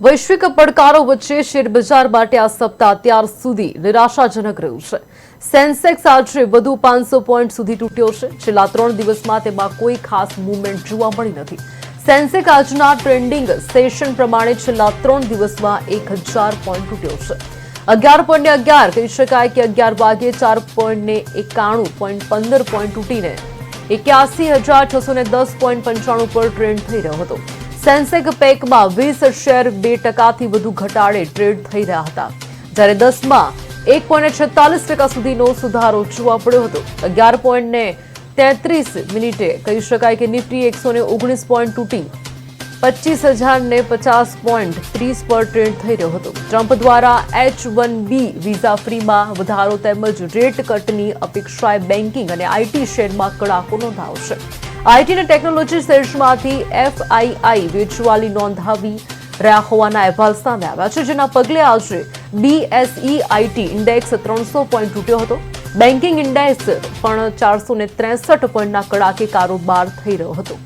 વૈશ્વિક પડકારો વચ્ચે શેરબજાર માટે આ સપ્તાહ અત્યાર સુધી નિરાશાજનક રહ્યું છે. સેન્સેક્સ આજે વધુ પાંચસો પોઈન્ટ સુધી તૂટ્યો છે. છેલ્લા ત્રણ દિવસમાં તેમાં કોઈ ખાસ મૂવમેન્ટ જોવા મળી નથી. સેન્સેક્સ આજના ટ્રેન્ડિંગ સેશન પ્રમાણે છેલ્લા ત્રણ દિવસમાં એક હજાર પોઈન્ટ તૂટ્યો છે. અગિયાર પોઈન્ટ અગિયાર કહી શકાય કે અગિયાર વાગે ચાર પોઈન્ટ ને એકાણું પોઈન્ટ પંદર પોઈન્ટ તૂટીને એક્યાસી હજાર છસો ને દસ પોઈન્ટ પંચાણું પર ટ્રેન્ડ થઈ રહ્યો હતો. સેન્સેક પેકમાં વીસ શેર બે ટકાથી વધુ ઘટાડે ટ્રેડ થઈ રહ્યા હતા. જ્યારે દસમાં એક પોઈન્ટ છેતાલીસ ટકા સુધીનો સુધારો જોવા પડ્યો હતો. અગિયાર પોઈન્ટને તેત્રીસ મિનિટે કહી શકાય કે નિફ્ટી એકસો ને ઓગણીસ પોઈન્ટ તૂટી પચીસ હજાર ને પચાસ પોઈન્ટ ત્રીસ પર ટ્રેડ થઈ રહ્યો હતો. ટ્રમ્પ દ્વારા એચ વન બી વિઝા ફ્રીમાં વધારો તેમજ રેટ કટની અપેક્ષાએ બેન્કિંગ અને આઈટી શેરમાં કડાકો નોંધાવશે આઈટી અને ટેકનોલોજી શેર્સમાંથી એફઆઈઆઈ વેચવાલી નોંધાવી રહ્યા હોવાના અહેવાલ સામે આવ્યા છે, જેના પગલે આજે બીએસઈ આઈટી ઇન્ડેક્સ ત્રણસો પોઈન્ટ તૂટ્યો હતો. બેન્કિંગ ઇન્ડેક્સ પણ ચારસો ને ત્રેસઠ પોઈન્ટના કડાકે કારોબાર થઈ રહ્યો હતો.